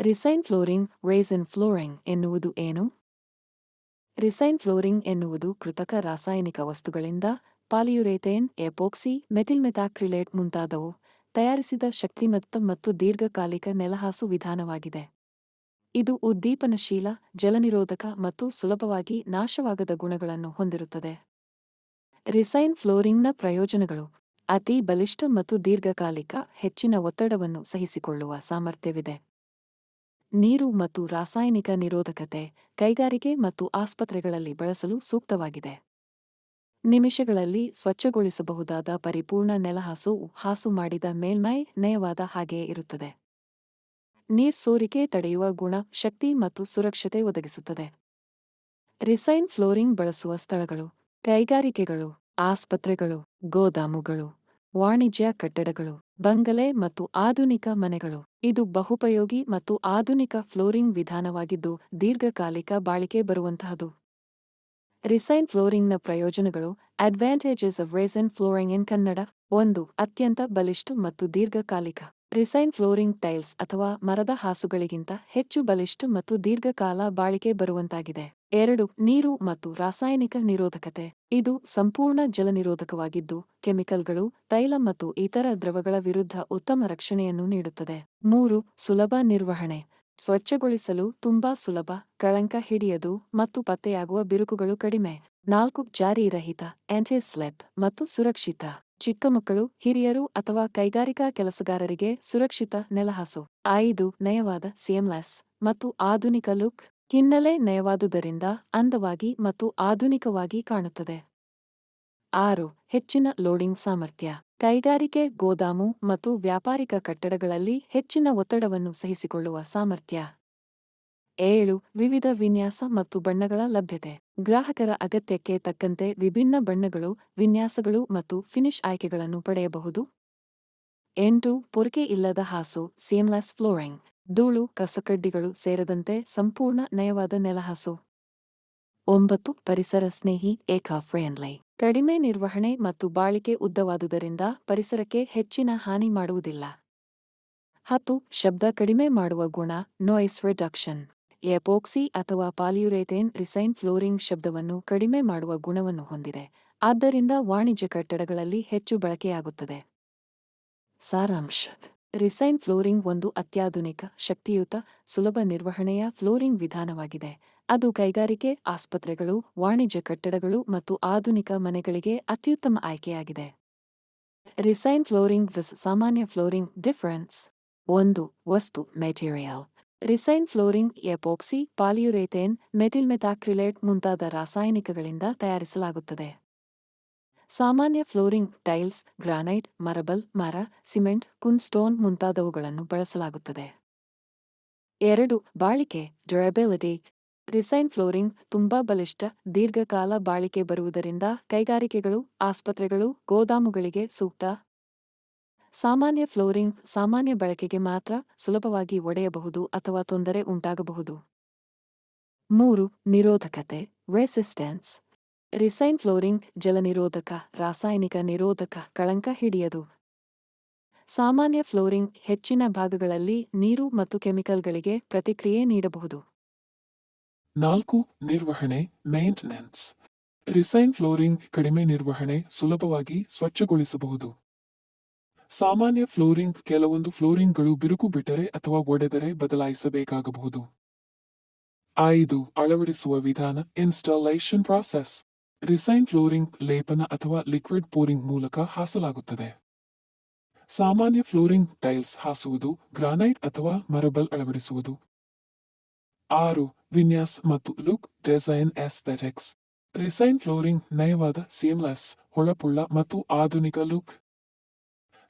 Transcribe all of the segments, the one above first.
Resign flooring racing flooring ಎನ್ನುವುದು ಏನು? Resign flooring ಎನ್ನುವುದು ಕೃತಕ ರಾಸಾಯನಿಕ ವಸ್ತುಗಳಿಂದ ಪಾಲಿಯುರೇಥೇನ್, ಎಪೋಕ್ಸಿ, ಮೆಥಿಲ್ಮೆಥಾಕ್ರಿಲೇಟ್ ಮುಂತಾದವು. ತಯಾರಿಸಿದ ಶಕ್ತಿಮತ್ತ ಮತ್ತು ದೀರ್ಘಕಾಲಿಕ ನೆಲಹಾಸು ವಿಧಾನವಾಗಿದೆ. ಇದು ಉದ್ದೀಪನಶೀಲ, ಜಲನಿರೋಧಕ ಮತ್ತು ಸುಲಭವಾಗಿ ನಾಶವಾಗದ ಗುಣಗಳನ್ನು ಹೊಂದಿರುತ್ತದೆ. ರಿಸೈನ್ ಫ್ಲೋರಿಂಗ್ನ ಪ್ರಯೋಜನಗಳು ಅತಿ ಬಲಿಷ್ಠ ಮತ್ತು ದೀರ್ಘಕಾಲಿಕ ಹೆಚ್ಚಿನ ಒತ್ತಡವನ್ನು ಸಹಿಸಿಕೊಳ್ಳುವ ಸಾಮರ್ಥ್ಯವಿದೆ. ನೀರು ಮತ್ತು ರಾಸಾಯನಿಕ ನಿರೋಧಕತೆ ಕೈಗಾರಿಕೆ ಮತ್ತು ಆಸ್ಪತ್ರೆಗಳಲ್ಲಿ ಬಳಸಲು ಸೂಕ್ತವಾಗಿದೆ. ನಿಮಿಷಗಳಲ್ಲಿ ಸ್ವಚ್ಛಗೊಳಿಸಬಹುದಾದ ಪರಿಪೂರ್ಣ ನೆಲಹಾಸು ಹಾಸು ಮಾಡಿದ ಮೇಲ್ಮೈ ನಯವಾದ ಹಾಗೆಯೇ ಇರುತ್ತದೆ. ನೀರ್ ಸೋರಿಕೆ ತಡೆಯುವ ಗುಣ ಶಕ್ತಿ ಮತ್ತು ಸುರಕ್ಷತೆ ಒದಗಿಸುತ್ತದೆ. ರಿಸೈನ್ ಫ್ಲೋರಿಂಗ್ ಬಳಸುವ ಸ್ಥಳಗಳು, ಕೈಗಾರಿಕೆಗಳು, ಆಸ್ಪತ್ರೆಗಳು, ಗೋದಾಮುಗಳು ವಾಣಿಜ್ಯ ಕಟ್ಟಡಗಳು, ಬಂಗಲೆ ಮತ್ತು ಆಧುನಿಕ ಮನೆಗಳು. ಇದು ಬಹುಪಯೋಗಿ ಮತ್ತು ಆಧುನಿಕ ಫ್ಲೋರಿಂಗ್ ವಿಧಾನವಾಗಿದ್ದು ದೀರ್ಘಕಾಲಿಕ ಬಾಳಿಕೆ ಬರುವಂತಹದು. ರಿಸೈನ್ ಫ್ಲೋರಿಂಗ್ನ ಪ್ರಯೋಜನಗಳು advantages of resin flooring in Kannada ಒಂದು, ಅತ್ಯಂತ ಬಲಿಷ್ಠ ಮತ್ತು ದೀರ್ಘಕಾಲಿಕ. ರಿಸೈನ್ ಫ್ಲೋರಿಂಗ್ ಟೈಲ್ಸ್ ಅಥವಾ ಮರದ ಹಾಸುಗಳಿಗಿಂತ ಹೆಚ್ಚು ಬಲಿಷ್ಠ ಮತ್ತು ದೀರ್ಘಕಾಲ ಬಾಳಿಕೆ ಬರುವಂತಾಗಿದೆ. ಎರಡು, ನೀರು ಮತ್ತು ರಾಸಾಯನಿಕ ನಿರೋಧಕತೆ. ಇದು ಸಂಪೂರ್ಣ ಜಲನಿರೋಧಕವಾಗಿದ್ದು, ಕೆಮಿಕಲ್ಗಳು, ತೈಲ ಮತ್ತು ಇತರ ದ್ರವಗಳ ವಿರುದ್ಧ ಉತ್ತಮ ರಕ್ಷಣೆಯನ್ನು ನೀಡುತ್ತದೆ. ಮೂರು, ಸುಲಭ ನಿರ್ವಹಣೆ. ಸ್ವಚ್ಛಗೊಳಿಸಲು ತುಂಬಾ ಸುಲಭ, ಕಳಂಕ ಹಿಡಿಯದು ಮತ್ತು ಪತ್ತೆಯಾಗುವ ಬಿರುಕುಗಳು ಕಡಿಮೆ. ನಾಲ್ಕು, ಜಾರಿರಹಿತ ಆಂಟಿ ಸ್ಲೆಪ್ ಮತ್ತು ಸುರಕ್ಷಿತ. ಚಿಕ್ಕ ಮಕ್ಕಳು, ಹಿರಿಯರು ಅಥವಾ ಕೈಗಾರಿಕಾ ಕೆಲಸಗಾರರಿಗೆ ಸುರಕ್ಷಿತ ನೆಲಹಾಸು ಐದು, ನಯವಾದ ಸೇಮ್ಲೆಸ್ ಮತ್ತು ಆಧುನಿಕ ಲುಕ್ ಹಿನ್ನೆಲೆ ನಯವಾದುದರಿಂದ ಅಂದವಾಗಿ ಮತ್ತು ಆಧುನಿಕವಾಗಿ ಕಾಣುತ್ತದೆ. ಆರು, ಹೆಚ್ಚಿನ ಲೋಡಿಂಗ್ ಸಾಮರ್ಥ್ಯ. ಕೈಗಾರಿಕೆ, ಗೋದಾಮು ಮತ್ತು ವ್ಯಾಪಾರಿಕ ಕಟ್ಟಡಗಳಲ್ಲಿ ಹೆಚ್ಚಿನ ಒತ್ತಡವನ್ನು ಸಹಿಸಿಕೊಳ್ಳುವ ಸಾಮರ್ಥ್ಯ. ಏಳು ವಿವಿಧ ವಿನ್ಯಾಸ ಮತ್ತು ಬಣ್ಣಗಳ ಲಭ್ಯತೆ. ಗ್ರಾಹಕರ ಅಗತ್ಯಕ್ಕೆ ತಕ್ಕಂತೆ ವಿಭಿನ್ನ ಬಣ್ಣಗಳು, ವಿನ್ಯಾಸಗಳು ಮತ್ತು ಫಿನಿಶ್ ಆಯ್ಕೆಗಳನ್ನು ಪಡೆಯಬಹುದು. ಎಂಟು, ಪೊರಕೆ ಇಲ್ಲದ ಹಾಸು, ಸೇಮ್ಲೆಸ್ ಫ್ಲೋರಿಂಗ್. ಧೂಳು, ಕಸಕಡ್ಡಿಗಳು ಸೇರದಂತೆ ಸಂಪೂರ್ಣ ನಯವಾದ ನೆಲಹಾಸು. ಒಂಬತ್ತು, ಪರಿಸರ ಸ್ನೇಹಿ ಏಕಾ ಫ್ರೆಂಡ್ಲಿ ಕಡಿಮೆ ನಿರ್ವಹಣೆ ಮತ್ತು ಬಾಳಿಕೆ ಉದ್ದವಾದುದರಿಂದ ಪರಿಸರಕ್ಕೆ ಹೆಚ್ಚಿನ ಹಾನಿ ಮಾಡುವುದಿಲ್ಲ. ಹತ್ತು, ಶಬ್ದ ಕಡಿಮೆ ಮಾಡುವ ಗುಣ, ನೋಯ್ಸ್ ರಿಡಕ್ಷನ್. ಎಪೋಕ್ಸಿ ಅಥವಾ ಪಾಲಿಯುರೇಥೇನ್ ರಿಸೈನ್ ಫ್ಲೋರಿಂಗ್ ಶಬ್ದವನ್ನು ಕಡಿಮೆ ಮಾಡುವ ಗುಣವನ್ನು ಹೊಂದಿದೆ, ಆದ್ದರಿಂದ ವಾಣಿಜ್ಯ ಕಟ್ಟಡಗಳಲ್ಲಿ ಹೆಚ್ಚು ಬಳಕೆಯಾಗುತ್ತದೆ. ಸಾರಾಂಶ. ರಿಸೈನ್ ಫ್ಲೋರಿಂಗ್ ಒಂದು ಅತ್ಯಾಧುನಿಕ, ಶಕ್ತಿಯುತ, ಸುಲಭ ನಿರ್ವಹಣೆಯ ಫ್ಲೋರಿಂಗ್ ವಿಧಾನವಾಗಿದೆ. ಅದು ಕೈಗಾರಿಕೆ, ಆಸ್ಪತ್ರೆಗಳು, ವಾಣಿಜ್ಯ ಕಟ್ಟಡಗಳು ಮತ್ತು ಆಧುನಿಕ ಮನೆಗಳಿಗೆ ಅತ್ಯುತ್ತಮ ಆಯ್ಕೆಯಾಗಿದೆ. ರಿಸೈನ್ ಫ್ಲೋರಿಂಗ್ ವಿಸ್ ಸಾಮಾನ್ಯ ಫ್ಲೋರಿಂಗ್ ಡಿಫರೆನ್ಸ್. ಒಂದು, ವಸ್ತು, material. Resin flooring epoxy, polyurethane, methyl methacrylate ಮುಂತಾದ ರಾಸಾಯನಿಕಗಳಿಂದ ತಯಾರಿಸಲಾಗುತ್ತದೆ. ಸಾಮಾನ್ಯ ಫ್ಲೋರಿಂಗ್ ಟೈಲ್ಸ್, ಗ್ರಾನೈಟ್, ಮರಬಲ್, ಮರ, ಸಿಮೆಂಟ್ ಕುನ್ಸ್ಟೋನ್ ಮುಂತಾದವುಗಳನ್ನು ಬಳಸಲಾಗುತ್ತದೆ. ಎರಡು, ಬಾಳಿಕೆ, ಡ್ಯೂರಬಿಲಿಟಿ. ರಿಸೈನ್ ಫ್ಲೋರಿಂಗ್ ತುಂಬಾ ಬಲಿಷ್ಠ, ದೀರ್ಘಕಾಲ ಬಾಳಿಕೆ ಬರುವುದರಿಂದ ಕೈಗಾರಿಕೆಗಳು, ಆಸ್ಪತ್ರೆಗಳು, ಗೋದಾಮುಗಳಿಗೆ ಸೂಕ್ತ. ಸಾಮಾನ್ಯ ಫ್ಲೋರಿಂಗ್ ಸಾಮಾನ್ಯ ಬಳಕೆಗೆ ಮಾತ್ರ ಸುಲಭವಾಗಿ ಒಡೆಯಬಹುದು ಅಥವಾ ತೊಂದರೆ ಉಂಟಾಗಬಹುದು. ಮೂರು, ನಿರೋಧಕತೆ ರೆಸಿಸ್ಟೆನ್ಸ್ ರಿಸೈನ್ ಫ್ಲೋರಿಂಗ್ ಜಲನಿರೋಧಕ, ರಾಸಾಯನಿಕ ನಿರೋಧಕ, ಕಳಂಕ ಹಿಡಿಯದು. ಸಾಮಾನ್ಯ ಫ್ಲೋರಿಂಗ್ ಹೆಚ್ಚಿನ ಭಾಗಗಳಲ್ಲಿ ನೀರು ಮತ್ತು ಕೆಮಿಕಲ್ಗಳಿಗೆ ಪ್ರತಿಕ್ರಿಯೆ ನೀಡಬಹುದು. ನಾಲ್ಕು, ನಿರ್ವಹಣೆ ಮೇಂಟೆನೆನ್ಸ್ ರಿಸೈನ್ ಫ್ಲೋರಿಂಗ್ ಕಡಿಮೆ ನಿರ್ವಹಣೆ ಸುಲಭವಾಗಿ ಸ್ವಚ್ಛಗೊಳಿಸಬಹುದು. ಸಾಮಾನ್ಯ ಫ್ಲೋರಿಂಗ್ ಕೆಲವೊಂದು ಫ್ಲೋರಿಂಗ್ಗಳು ಬಿರುಕು ಬಿಟ್ಟರೆ ಅಥವಾ ಒಡೆದರೆ ಬದಲಾಯಿಸಬೇಕಾಗಬಹುದು. ಐದು, ಅಳವಡಿಸುವ ವಿಧಾನ ಇನ್ಸ್ಟಾಲೇಷನ್ ಪ್ರಾಸೆಸ್ ರಿಸೈನ್ ಫ್ಲೋರಿಂಗ್, ಲೇಪನ ಅಥವಾ ಲಿಕ್ವಿಡ್ ಪೋರಿಂಗ್ ಮೂಲಕ ಹಾಸಲಾಗುತ್ತದೆ. ಸಾಮಾನ್ಯ ಫ್ಲೋರಿಂಗ್ ಟೈಲ್ಸ್ ಹಾಸುವುದು, ಗ್ರಾನೈಟ್ ಅಥವಾ ಮರಬಲ್ ಅಳವಡಿಸುವುದು. ಆರು, ವಿನ್ಯಾಸ ಮತ್ತು look, design aesthetics resin flooring ನಯವಾದ ಸೀಮ್ಲೆಸ್ ಹೊಳಪುಳ್ಳ ಮತ್ತು ಆಧುನಿಕ ಲುಕ್.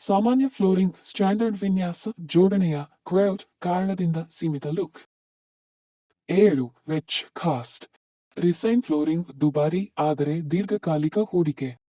ಸಾಮಾನ್ಯ ಫ್ಲೋರಿಂಗ್ ಸ್ಟ್ಯಾಂಡರ್ಡ್ ವಿನ್ಯಾಸ ಜೋಡಣೆಯ ಕ್ರೌಡ್ ಕಾರಣದಿಂದ ಸೀಮಿತ ಲುಕ್. ಏಳು ವೆಚ್ ಕಾಸ್ಟ್. ರಿಸೈನ್ ಫ್ಲೋರಿಂಗ್ ದುಬಾರಿ, ಆದರೆ ದೀರ್ಘಕಾಲಿಕ ಹೂಡಿಕೆ.